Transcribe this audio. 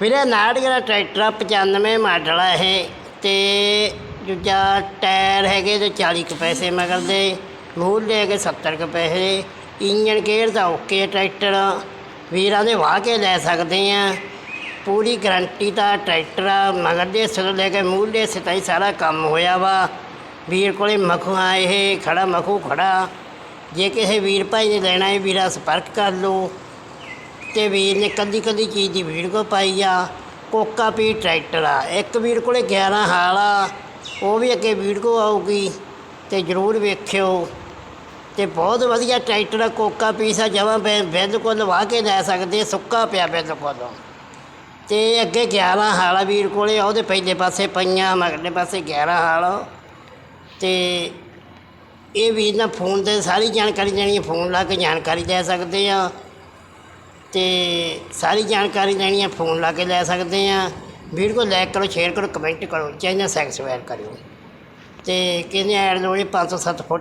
ਵੀਰੇ ਜਿਹੜਾ ਟਰੈਕਟਰ ਆ, 95 ਮਾਡਲ ਆ ਇਹ ਤੇ ਦੂਜਾ ਟਾਇਰ ਹੈਗੇ ਤੇ 40 ਕੁ ਪੈਸੇ ਮਗਰ ਦੇ ਮੂਲ ਹੈਗੇ 70 ਕੁ ਪੈਸੇ ਇੰਜਨ ਗੇਅਰ ਦਾ ਓਕੇ ਟਰੈਕਟਰ ਵੀਰਾਂ ਦੇ ਵਾਹ ਕੇ ਲੈ ਸਕਦੇ ਆ। ਪੂਰੀ ਗਰੰਟੀ ਦਾ ਟਰੈਕਟਰ ਆ ਮਗਰ ਦੇ ਸਿਰ ਲੈ ਕੇ ਮੂਲ ਦੇ ਸਿਤਾਈ ਸਾਰਾ ਕੰਮ ਹੋਇਆ ਵਾ। ਵੀਰ ਕੋਲੇ ਮਖੂ ਆ ਇਹ ਖੜਾ ਮਖੂ ਖੜਾ। ਜੇ ਕਿਸੇ ਵੀਰ ਭਾਈ ਨੇ ਲੈਣਾ ਹੈ ਵੀਰਾ ਸੰਪਰਕ ਕਰ ਲਓ। ਤੇ ਵੀਰ ਨੇ ਕੱਦੀ ਕੱਦੀ ਚੀਜ਼ ਦੀ ਵੀਡੀਓ ਪਾਈ ਆ। ਕੋਕਾ ਪੀ ਟਰੈਕਟਰ ਆ। ਇੱਕ ਵੀਰ ਕੋਲੇ 11 ਹਾਲ ਆ। ਉਹ ਵੀ ਅੱਗੇ ਵੀਡੀਓ ਆਊਗੀ ਤੇ ਜਰੂਰ ਵੇਖਿਓ। ਤੇ ਬਹੁਤ ਵਧੀਆ ਟਰੈਕਟਰ ਆ। ਕੋਕਾ ਪੀਸਾ ਆ। ਜਮਾਂ ਬਿ- ਬਿਲਕੁਲ ਵਾਹ ਕੇ ਲੈ ਸਕਦੇ। ਸੁੱਕਾ ਪਿਆ ਬਿਲਕੁਲ ਤੇ ਅੱਗੇ 11 ਹਾਲ ਆ ਵੀਰ ਕੋਲੇ। ਉਹਦੇ ਪਹਿਲੇ ਪਾਸੇ ਪਈਆਂ ਮਗਰਲੇ ਪਾਸੇ 11 ਹਾਲ ਤੇ ਇਹ ਵੀਰ ਨਾਲ ਫੋਨ ਤੇ ਸਾਰੀ ਜਾਣਕਾਰੀ ਲੈਣੀ ਫੋਨ ਲਾ ਕੇ ਜਾਣਕਾਰੀ ਦੇ ਸਕਦੇ ਆ। ਅਤੇ ਸਾਰੀ ਜਾਣਕਾਰੀ ਲੈਣੀ ਹੈ ਫੋਨ ਲਾ ਕੇ ਲੈ ਸਕਦੇ ਹਾਂ ਵੀਡੀਓ ਲਾਈਕ ਕਰੋ ਸ਼ੇਅਰ ਕਰੋ ਕਮੈਂਟ ਕਰੋ ਚੈਨਲ ਸਬਸਕ੍ਰਾਈਬ ਕਰਿਓ। ਅਤੇ ਕਹਿੰਦੇ ਐਡ ਲੋੜੀ 507 ਫੁੱਟ